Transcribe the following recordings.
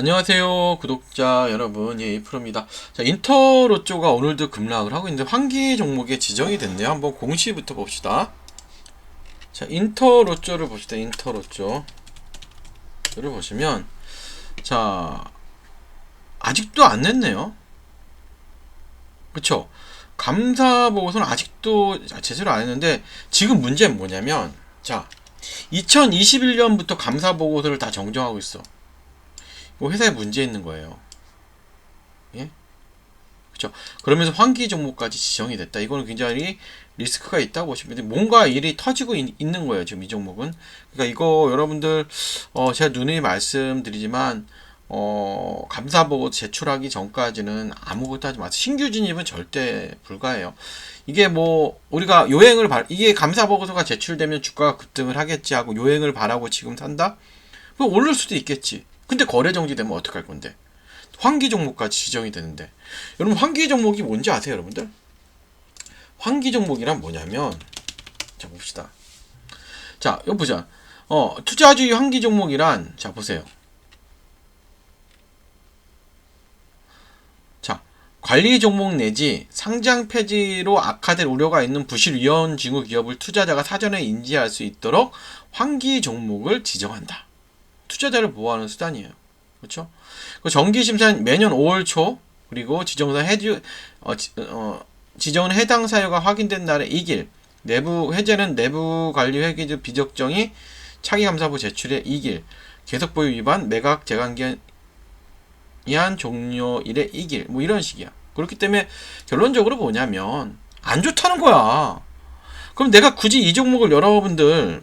안녕하세요 구독자 여러분. 예 이프로입니다. 자 인터로쪼가 오늘도 급락을 하고 있는데 환기 종목에 지정이 됐네요. 한번 공시부터 봅시다. 자 인터로쪼를 봅시다. 인터로쪼를 보시면 자 아직도 안 냈네요. 그쵸? 감사 보고서는 아직도 제대로 안 했는데 지금 문제는 뭐냐면 자 2021년부터 감사 보고서를 다 정정하고 있어 이거 회사에 문제 있는 거예요. 예? 그렇죠. 그러면서 환기 종목까지 지정이 됐다. 이거는 굉장히 리스크가 있다고 보시면 돼요. 뭔가 일이 터지고 있, 는 거예요. 지금 이 종목은. 그러니까 이거 여러분들 어, 제가 누누이 말씀드리지만 어, 감사보고 제출하기 전까지는 아무것도 하지 마세요. 신규 진입은 절대 불가해요. 이게 뭐 우리가 요행을 바 이게 감사 보고서가 제출되면 주가가 급등을 하겠지 하고 요행을 바라고 지금 산다? 그럼 오를 수도 있겠지. 근데 거래 정지되면 어떡할 건데? 환기 종목까지 지정이 되는데. 여러분 환기 종목이 뭔지 아세요, 여러분들? 환기 종목이란 뭐냐면 자 봅시다. 자, 이거 보자. 어, 투자주의 환기 종목이란 자 보세요. 자, 관리 종목 내지 상장 폐지로 악화될 우려가 있는 부실 위험 징후 기업을 투자자가 사전에 인지할 수 있도록 환기 종목을 지정한다. 투자자를 보호하는 수단이에요. 그렇죠? 그 정기 심사는 매년 5월 초 그리고 지정사 해주 어, 지, 어, 지정은 해당 사유가 확인된 날의 2일 내부 해제는 내부 관리 회계 비적정이 차기 감사부 제출의 2일 계속 보유 위반 매각 재관기한 종료일의 2일 뭐 이런 식이야. 그렇기 때문에 결론적으로 뭐냐면 안 좋다는 거야. 그럼 내가 굳이 이 종목을 여러분들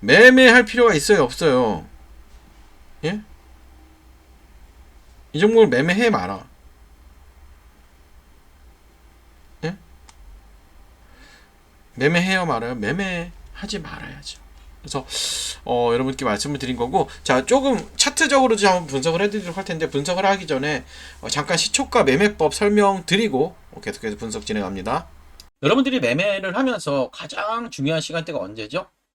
매매할 필요가 있어요, 없어요? 예? 이 종목을 매매해 마라. 예? 매매해요 말아요? 매매하지 말아야죠. 그래서 어, 여러분께 말씀을 드린 거고 자 조금 차트적으로 좀 한번 분석을 해드리도록 할 텐데 분석을 하기 전에 어, 잠깐 시초가 매매법 설명드리고 어, 계속해서 분석 진행합니다. 여러분들이 매매를 하면서 가장 중요한 시간대가 언제죠?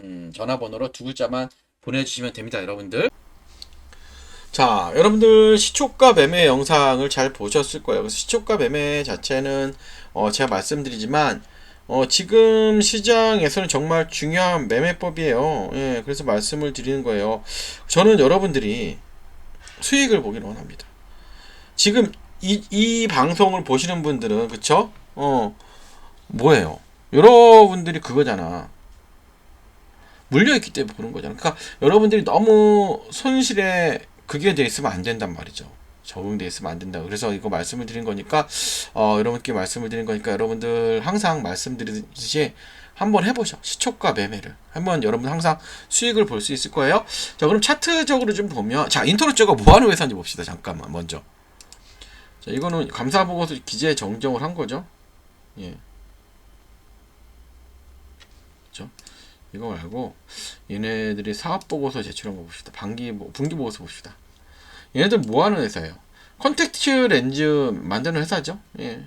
음, 전화번호로 두 글자만 보내주시면 됩니다, 여러분들. 자, 여러분들 시초가 매매 영상을 잘 보셨을 거예요. 시초가 매매 자체는 어, 제가 말씀드리지만 어, 지금 시장에서는 정말 중요한 매매법이에요. 예, 그래서 말씀을 드리는 거예요. 저는 여러분들이 수익을 보기를 원합니다. 지금 이, 이 방송을 보시는 분들은 그쵸? 어, 뭐예요? 여러분들이 그거잖아. 물려있기 때문에 보는 거잖아. 그러니까 여러분들이 너무 손실에 그게 돼 있으면 안 된단 말이죠. 적응돼 있으면 안 된다. 그래서 이거 말씀을 드린 거니까 어, 여러분께 말씀을 드린 거니까 여러분들 항상 말씀드리듯이 한번 해보셔. 시초가 매매를 한번 여러분 항상 수익을 볼 수 있을 거예요. 자 그럼 차트적으로 좀 보면 자 인터넷저가 뭐 하는 회사인지 봅시다. 잠깐만 먼저. 자 이거는 감사 보고서 기재 정정을 한 거죠. 예. 그죠? 이거 말고 얘네들이 사업 보고서 제출한 거 봅시다. 반기 보- 분기 보고서 봅시다. 얘네들 뭐 하는 회사예요? 컨택트 렌즈 만드는 회사죠. 예.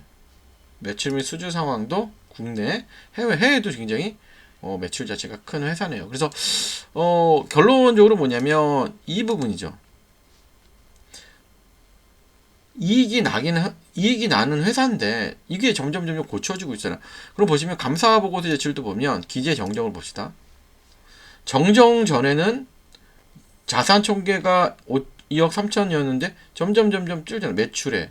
매출 및 수주 상황도 국내, 해외, 해외도 굉장히 어, 매출 자체가 큰 회사네요. 그래서 어, 결론적으로 뭐냐면 이 부분이죠. 이익이 나긴 하- 이익이 나는 회사인데 이게 점점 점점 고쳐지고 있잖아. 그럼 보시면 감사 보고서 제출도 보면 기재 정정을 봅시다. 정정 전에는 자산 총계가 2억 3천이었는데 점점 점점 줄잖아. 매출에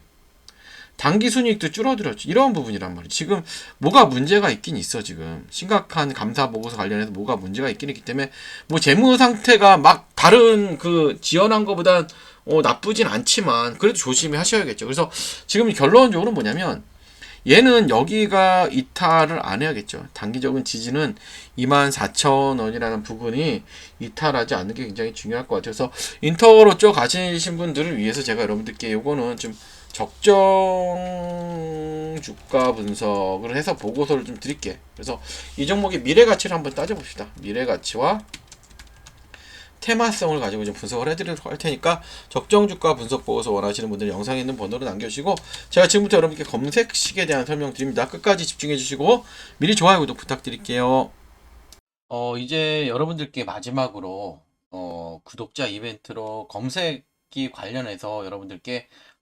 단기 순이익도 줄어들었죠. 이런 부분이란 말이에요. 지금 뭐가 문제가 있긴 있어 지금 심각한 감사 보고서 관련해서 뭐가 문제가 있긴 있기 때문에 뭐 재무 상태가 막 다른 그 지원한 것보다 어, 나쁘진 않지만 그래도 조심히 하셔야겠죠. 그래서 지금 결론적으로 뭐냐면 얘는 여기가 이탈을 안 해야겠죠. 단기적인 지지는 24,000원이라는 부분이 이탈하지 않는 게 굉장히 중요할 것 같아요. 그래서 인터로 쪽 가시신 분들을 위해서 제가 여러분들께 요거는 좀 적정 주가 분석을 해서 보고서를 좀 드릴게. 그래서 이 종목의 미래 가치를 한번 따져봅시다. 미래 가치와 테마성을 가지고 좀 분석을 해드리도록 할 테니까 적정 주가 분석 보고서 원하시는 분들 영상에 있는 번호로 남겨주시고 제가 지금부터 여러분께 검색식에 대한 설명 드립니다. 끝까지 집중해 주시고 미리 좋아요 구독 부탁드릴게요. 어 이제 여러분들께 마지막으로 어 구독자 이벤트로 검색기 관련해서 여러분들께